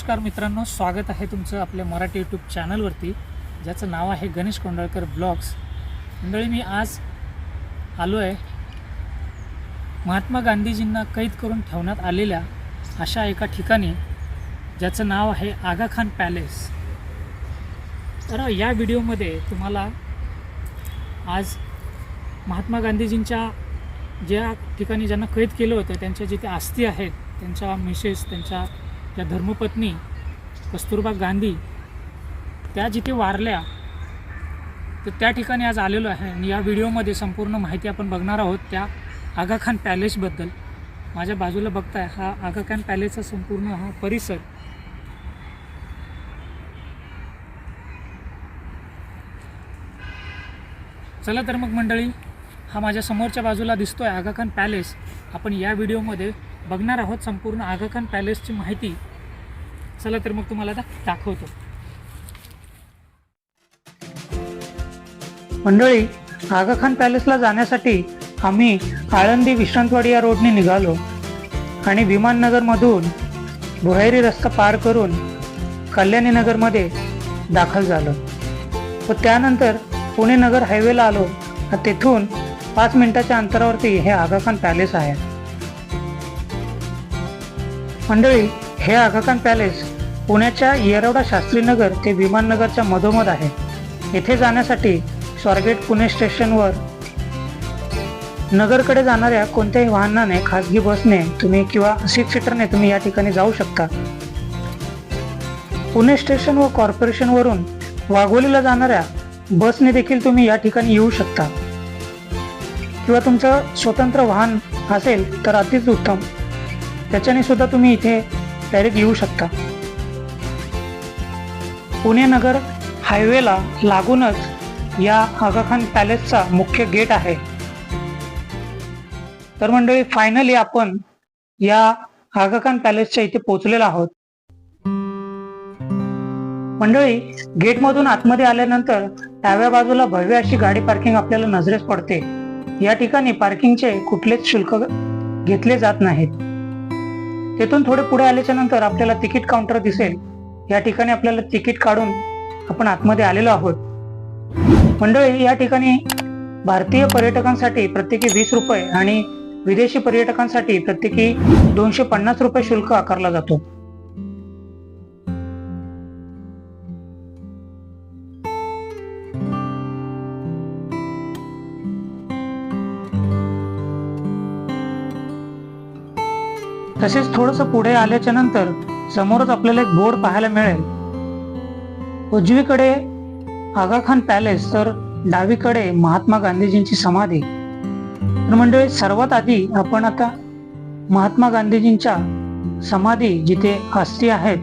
नमस्कार मित्रांनो स्वागत आहे तुमचं आपल्या मराठी यूट्यूब चॅनलवरती ज्याचं नाव आहे गणेश कोंडळकर ब्लॉग्स. मंडळी मी आज आलो आहे महात्मा गांधीजींना कैद करून ठेवण्यात आलेल्या अशा एका ठिकाणी ज्याचं नाव आहे आगा खान पॅलेस तर या व्हिडिओमध्ये तुम्हाला आज महात्मा गांधीजींच्या ज्या ठिकाणी ज्यांना कैद केलं होतं त्यांच्या जिथे आस्ती आहेत त्यांच्या मिसेस त्यांच्या या धर्मपत्नी कस्तुरबा गांधी त्या जिथे वारल्या तर त्या ठिकाणी आज आलेलो आहे. आणि या व्हिडिओमध्ये संपूर्ण माहिती आपण बघणार आहोत त्या आगा खान पॅलेसबद्दल माझ्या बाजूला बघताय हा आगा खान पॅलेसचा संपूर्ण हा परिसर. चला तर मग मंडळी हा माझ्या समोरच्या बाजूला दिसतोय आगा खान पॅलेस. आपण या व्हिडिओमध्ये बघणार आहोत संपूर्ण आगाखान पॅलेसची माहिती. चला तर मग तुम्हाला आता दाखवतो. मंडळी आगाखान पॅलेसला जाण्यासाठी आम्ही आळंदी विश्रांतवाडी या रोडने निघालो आणि विमाननगरमधून भुहेरी रस्ता पार करून कल्याणी नगरमध्ये दाखल झालो. व त्यानंतर पुणे नगर हायवेला आलो. तेथून पाच मिनिटाच्या अंतरावरती हे आगाखान पॅलेस आहे. मंडळी हे आगाखान पॅलेस पुण्याच्या येरवडा शास्त्रीनगर ते विमाननगरच्या मधोमध आहे. येथे जाण्यासाठी स्वारगेट पुणे स्टेशनवर नगरकडे जाणाऱ्या कोणत्याही वाहनाने खासगी बसने तुम्ही किंवा सिक्स सीटरने तुम्ही या ठिकाणी जाऊ शकता. पुणे स्टेशन व कॉर्पोरेशनवरून वाघोलीला जाणाऱ्या बसने देखील तुम्ही या ठिकाणी येऊ शकता. किंवा तुमचं स्वतंत्र वाहन असेल तर अतिच उत्तम त्याच्याने सुद्धा तुम्ही इथे डायरेक्ट येऊ शकता. पुणे नगर हायवेला लागूनच या आगाखान पॅलेसचा मुख्य गेट आहे. तर मंडळी फायनली आपण या आगाखान पॅलेसच्या इथे पोहोचलेलो आहोत. मंडळी गेटमधून आतमध्ये आल्यानंतर डाव्या बाजूला भव्य अशी गाडी पार्किंग आपल्याला नजरेस पडते. या ठिकाणी पार्किंगचे कुठलेच शुल्क घेतले जात नाहीत. तेथून थोडे पुढे आल्याच्यानंतर आपल्याला तिकीट काउंटर दिसेल. या ठिकाणी आपल्याला तिकीट काढून आपण आतमध्ये आलेलो आहोत. मंडळी या ठिकाणी भारतीय पर्यटकांसाठी प्रत्येकी वीस रुपये आणि विदेशी पर्यटकांसाठी प्रत्येकी दोनशे पन्नास रुपये शुल्क आकारला जातो. तसेच थोडस पुढे आल्याच्यानंतर समोरच आपल्याला एक बोर्ड पाहायला मिळेल. उजवीकडे आगाखान पॅलेस तर डावीकडे महात्मा गांधीजींची समाधी. तर मंडळी सर्वात आधी आपण आता महात्मा गांधीजींच्या समाधी जिथे अस्थी आहेत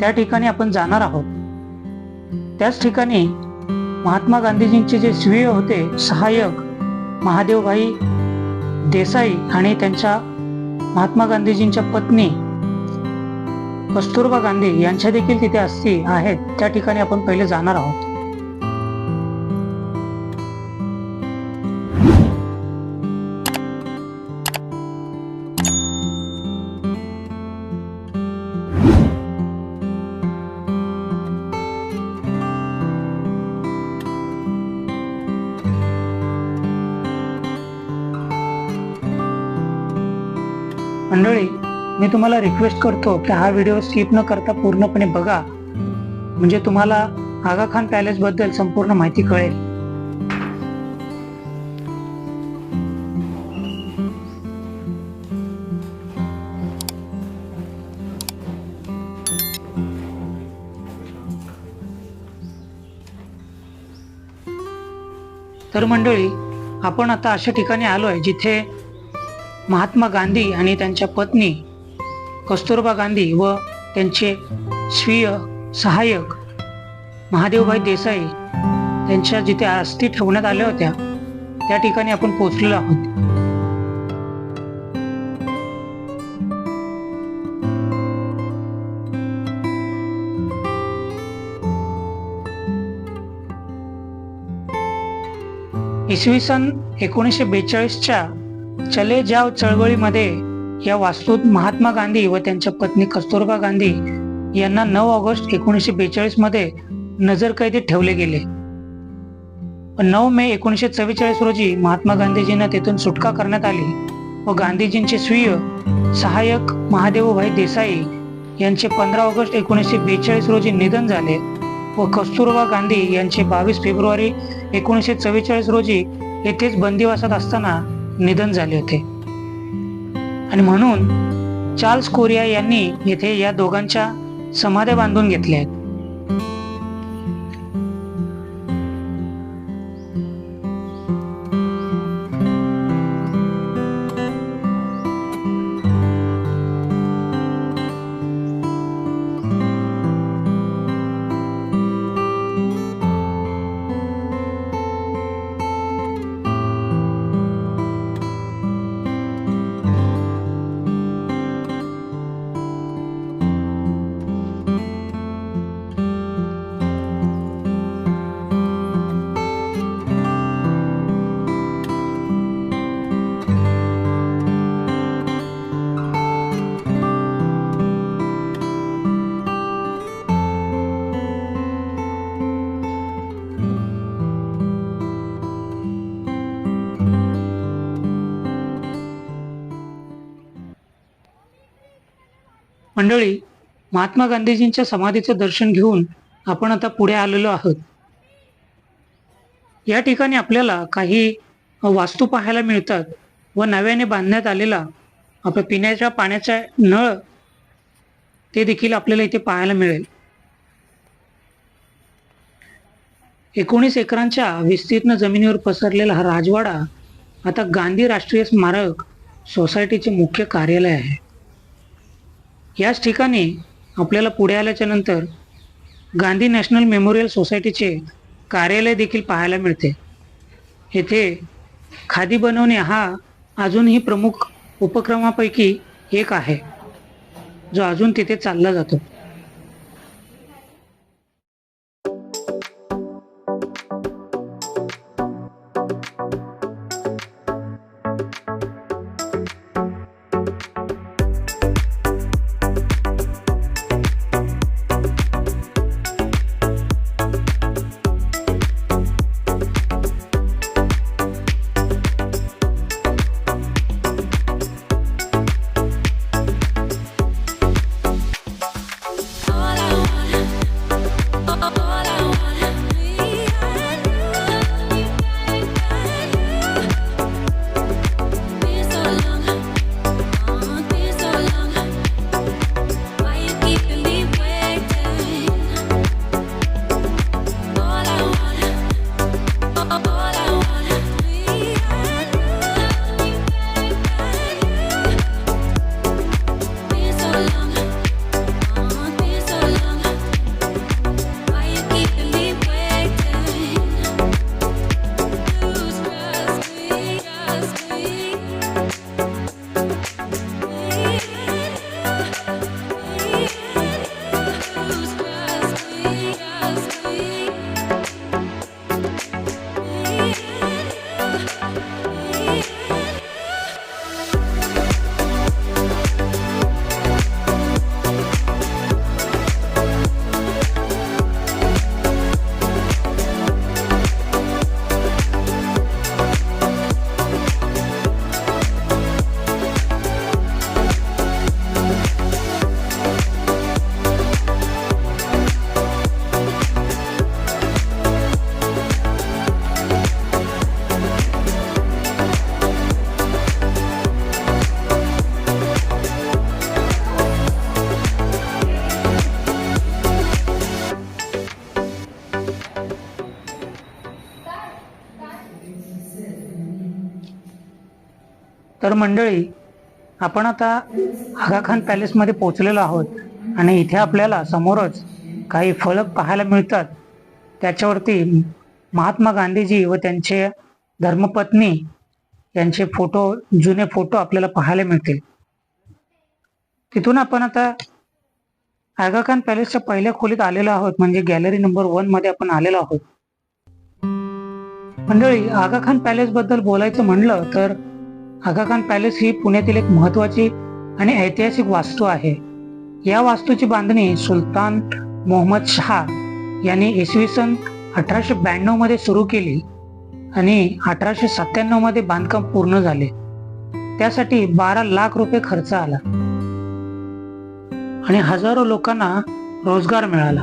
त्या ठिकाणी आपण जाणार आहोत. त्याच ठिकाणी महात्मा गांधीजींचे जे स्वीय होते सहाय्यक महादेवभाई देसाई आणि त्यांच्या महात्मा गांधीजींच्या पत्नी कस्तुरबा गांधी यांच्या देखील तिथे अस्थी आहेत. त्या ठिकाणी आपण पहिले जाणार आहोत. मी तुम्हाला रिक्वेस्ट करतो की हा व्हिडिओ स्किप न करता पूर्णपणे बघा. म्हणजे तुम्हाला आगा खान पॅलेस बद्दल संपूर्ण माहिती कळेल. तर मंडळी आपण आता अशा ठिकाणी आलोय जिथे महात्मा गांधी आणि त्यांच्या पत्नी कस्तुरबा गांधी व त्यांचे स्वीय सहाय्यक महादेवभाई देसाई त्यांच्या जिथे अस्थी ठेवण्यात आल्या होत्या त्या ठिकाणी आपण पोहोचलेलो आहोत. इसवी सन एकोणीसशे बेचाळीसच्या चले जाव चळवळीमध्ये या वास्तूत महात्मा गांधी व त्यांच्या पत्नी कस्तुरबा गांधी यांना नऊ ऑगस्ट एकोणीसशे बेचाळीसमध्ये नजरकैदेत ठेवले गेले. नऊ मे एकोणीसशे चव्वेचाळीस रोजी महात्मा गांधीजींना तेथून सुटका करण्यात आली व गांधीजींचे स्वीय सहाय्यक महादेवभाई देसाई यांचे पंधरा ऑगस्ट एकोणीसशे बेचाळीस रोजी निधन झाले व कस्तुरबा गांधी यांचे बावीस फेब्रुवारी एकोणीसशे चव्वेचाळीस रोजी येथेच बंदिवासात असताना निधन झाले होते. आणि म्हणून चार्ल्स कोरिया यांनी येथे या दोघांच्या समाध्या बांधून घेतल्या आहेत. मंडळी महात्मा गांधीजींच्या समाधीचं दर्शन घेऊन आपण आता पुढे आलेलो आहोत. या ठिकाणी आपल्याला काही वास्तू पाहायला मिळतात व नव्याने बांधण्यात आलेला आपल्या पिण्याच्या पाण्याचा नळ ते देखील आपल्याला इथे पाहायला मिळेल. एकोणीस एकरांच्या विस्तीर्ण जमिनीवर पसरलेला हा राजवाडा आता गांधी राष्ट्रीय स्मारक सोसायटीचे मुख्य कार्यालय आहे. याच ठिकाणी आपल्याला पुढे आल्याच्यानंतर गांधी नॅशनल मेमोरियल सोसायटीचे कार्यालय देखील पाहायला मिळते. येथे खादी बनवणे हा अजूनही प्रमुख उपक्रमापैकी एक आहे जो अजून तिथे चालला जातो. तर मंडळी आपण आता आगाखान पॅलेसमध्ये पोचलेलो आहोत. आणि इथे आपल्याला समोरच काही फलक पाहायला मिळतात. त्याच्यावरती महात्मा गांधीजी व त्यांचे धर्मपत्नी यांचे फोटो जुने फोटो आपल्याला पाहायला मिळतील. तिथून आपण आता आगाखान पॅलेसच्या पहिल्या खोलीत आलेलो आहोत. म्हणजे गॅलरी नंबर वनमध्ये आपण आलेलो आहोत. मंडळी आगाखान पॅलेस बद्दल बोलायचं म्हणलं तर आगाखान पॅलेस ही पुण्यातील एक महत्वाची आणि ऐतिहासिक वास्तू आहे. या वास्तूची बांधणी सुलतान मोहम्मद शहा यांनी इसवी सन अठराशे ब्याण्णवमध्ये सुरू केली आणि अठराशे सत्त्याण्णवमध्ये बांधकाम पूर्ण झाले. त्यासाठी बारा लाख रुपये खर्च आला. आणि हजारो लोकांना रोजगार मिळाला.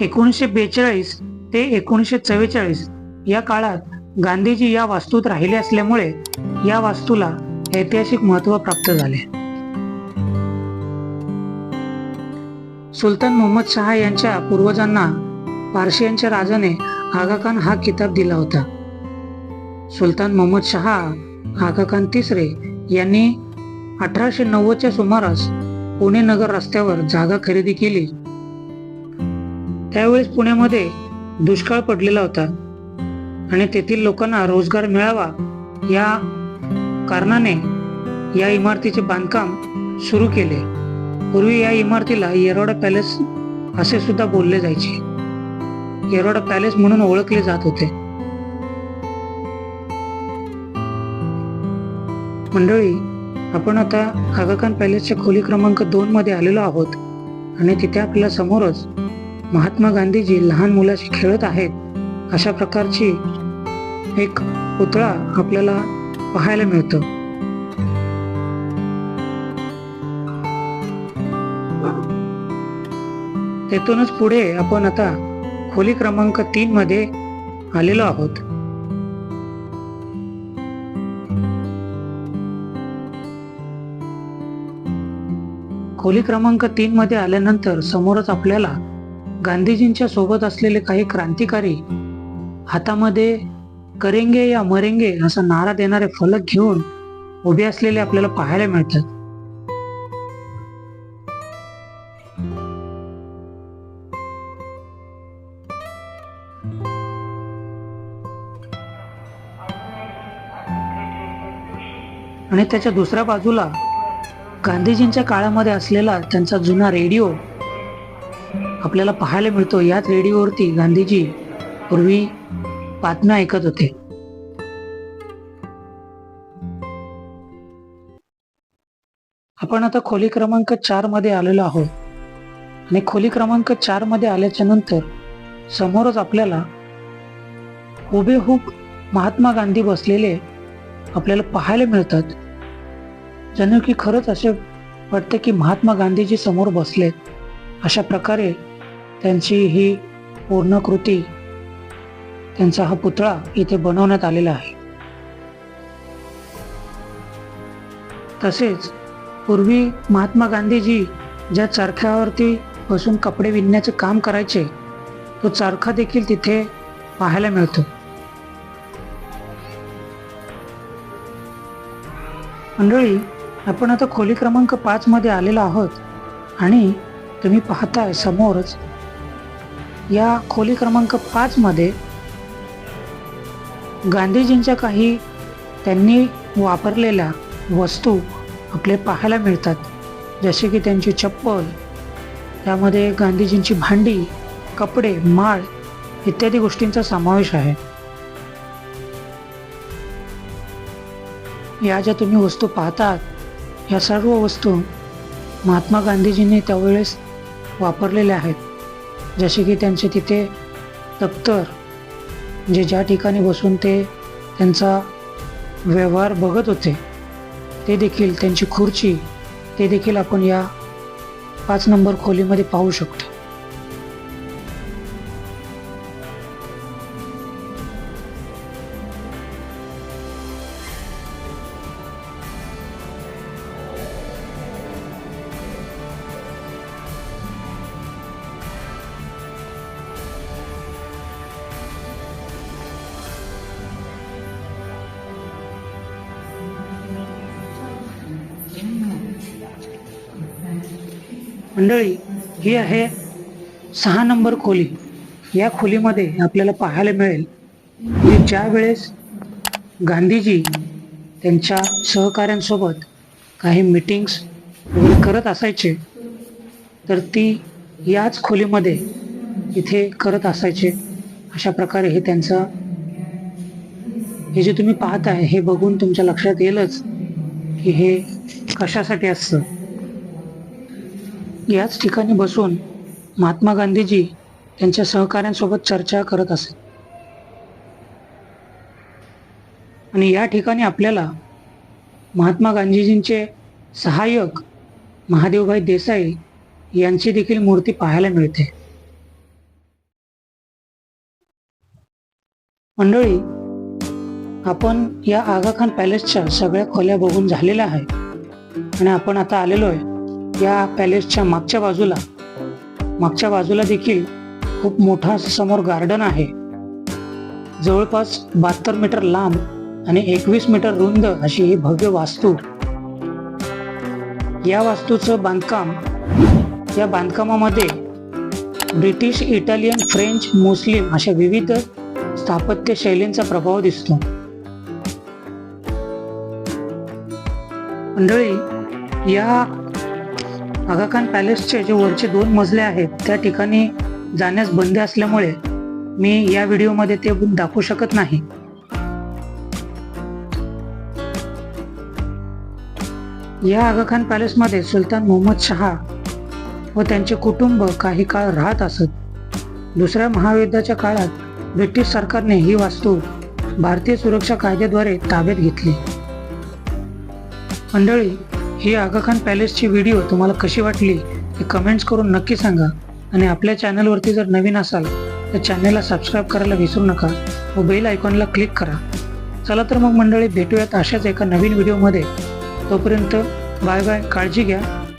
एकोणीसशे बेचाळीस ते एकोणीसशे चव्वेचाळीस या काळात गांधीजी या वास्तूत राहिले असल्यामुळे या वास्तूला ऐतिहासिक महत्त्व प्राप्त झाले. सुलतान मोहम्मद शहा यांच्या पूर्वजांना पारशियांच्या राजाने आगा खान हा किताब दिला होता. सुलतान मोहम्मद शहा आगा खान तिसरे यांनी अठराशे नव्वदच्या सुमारास पुणे नगर रस्त्यावर जागा खरेदी केली. त्यावेळेस पुण्यामध्ये दुष्काळ पडलेला होता. आणि तेथील लोकांना रोजगार मिळावा या कारणाने या इमारतीचे बांधकाम सुरू केले. पूर्वी या इमारतीला येरोडा पॅलेस असे सुद्धा बोलले जायचे. येरोडा पॅलेस म्हणून ओळखले जात होते. मंडळी आपण आता आगाखान पॅलेसच्या खोली क्रमांक दोन मध्ये आलेलो आहोत आणि तिथे आपल्या समोरच महात्मा गांधीजी लहान मुलाशी खेळत आहेत. अशा प्रकारची एक पुतळा आपल्याला पाहायला मिळतो. तेथूनच पुढे आपण आता खोली क्रमांक तीन मध्ये आलेलो आहोत. खोली क्रमांक तीन मध्ये आल्यानंतर समोरच आपल्याला गांधीजींच्या सोबत असलेले काही क्रांतिकारी हातामध्ये करेंगे या मरेंगे असा नारा देणारे फलक घेऊन उभे असलेले आपल्याला पाहायला मिळतात. आणि त्याच्या दुसऱ्या बाजूला गांधीजींच्या काळामध्ये असलेला त्यांचा जुना रेडिओ आपल्याला पाहायला मिळतो. याच रेडिओवरती गांधीजी पूर्वी बातम्या ऐकत होते. आपण आता खोली क्रमांक चारमध्ये आलेलो आहोत. आणि खोली क्रमांक चारमध्ये आल्याच्यानंतर समोरच आपल्याला हुबेहूब महात्मा गांधी बसलेले आपल्याला पाहायला मिळतात. जणू की खरंच असे वाटते की महात्मा गांधीजी समोर बसलेत. अशा प्रकारे त्यांची ही पूर्ण कृती त्यांचा हा पुतळा इथे बनवण्यात आलेला आहे. तसेच पूर्वी महात्मा गांधीजी ज्या चरख्यावरती बसून कपडे विणण्याचे काम करायचे तो चरखा देखील तिथे पाहायला मिळतो. मंडळी आपण आता खोली क्रमांक पाच मध्ये आलेलो आहोत आणि तुम्ही पाहताय समोरच या खोली क्रमांक पाच मध्ये गांधीजींच्या काही त्यांनी वापरलेल्या वस्तू आपले पाहायला मिळतात. जसे की त्यांची चप्पल त्यामध्ये गांधीजींची भांडी कपडे माळ इत्यादी गोष्टींचा समावेश आहे. या ज्या तुम्ही वस्तू पाहतात या सर्व वस्तू महात्मा गांधीजींनी त्यावेळेस वापरलेल्या आहेत. जसे की त्यांचे तिथे दप्तर जे ज्या ठिकाणी बसून ते त्यांचा व्यवहार बघत होते ते देखील त्यांची खुर्ची ते देखील आपण या पाच नंबर खोलीमध्ये पाहू शकतो. मंडळी ही आहे सहा नंबर खोली. या खोलीमध्ये आपल्याला पाहायला मिळेल की ज्या वेळेस गांधीजी त्यांच्या सहकाऱ्यांसोबत काही मीटिंग्स करत असायचे तर ती याच खोलीमध्ये इथे करत असायचे. अशा प्रकारे हे त्यांचं हे जे तुम्ही पाहत आहे हे बघून तुमच्या लक्षात येईलच की हे कशासाठी असतं. याच ठिकाणी बसून महात्मा गांधीजी त्यांच्या सहकाऱ्यांसोबत चर्चा करत असत आणि या ठिकाणी आपल्याला महात्मा गांधीजींचे सहाय्यक महादेवभाई देसाई यांची देखील मूर्ती पाहायला मिळते. मंडळी आपण या आगाखान पॅलेसच्या सगळ्या खोल्या बघून झालेल्या आहे. आणि आपण आता आलेलो आहे. या पॅलेसच्या मागच्या बाजूला मागच्या बाजूला देखील खूप मोठा असं समोर गार्डन आहे. जवळपास बहात्तर मीटर लांब आणि एकवीस मीटर रुंद अशी ही भव्य वास्तू. या वास्तूचं बांधकाम या बांधकामामध्ये ब्रिटिश इटालियन फ्रेंच मुस्लिम अशा विविध स्थापत्य शैलींचा प्रभाव दिसतो. मंडळी या आगाखान पॅलेसचे जे वरचे दोन मजले आहेत त्या ठिकाणी जाण्यास बंदी असल्यामुळे मी या व्हिडिओमध्ये ते दाखवू शकत नाही. या आगाखान पॅलेसमध्ये सुलतान मोहम्मद शहा व त्यांचे कुटुंब काही काळ राहत असत. दुसऱ्या महायुद्धाच्या काळात ब्रिटिश सरकारने ही वास्तू भारतीय सुरक्षा कायद्याद्वारे ताब्यात घेतली. मंडळी ही आगा खान पॅलेसची व्हिडिओ तुम्हाला कशी वाटली हे कमेंट्स करून नक्की सांगा. आणि आपल्या चॅनलवरती जर नवीन असाल तर चॅनलला सबस्क्राईब करायला विसरू नका व बेल आयकॉनला क्लिक करा. चला तर मग मंडळी भेटूयात अशाच एका नवीन व्हिडिओमध्ये तोपर्यंत बाय बाय काळजी घ्या.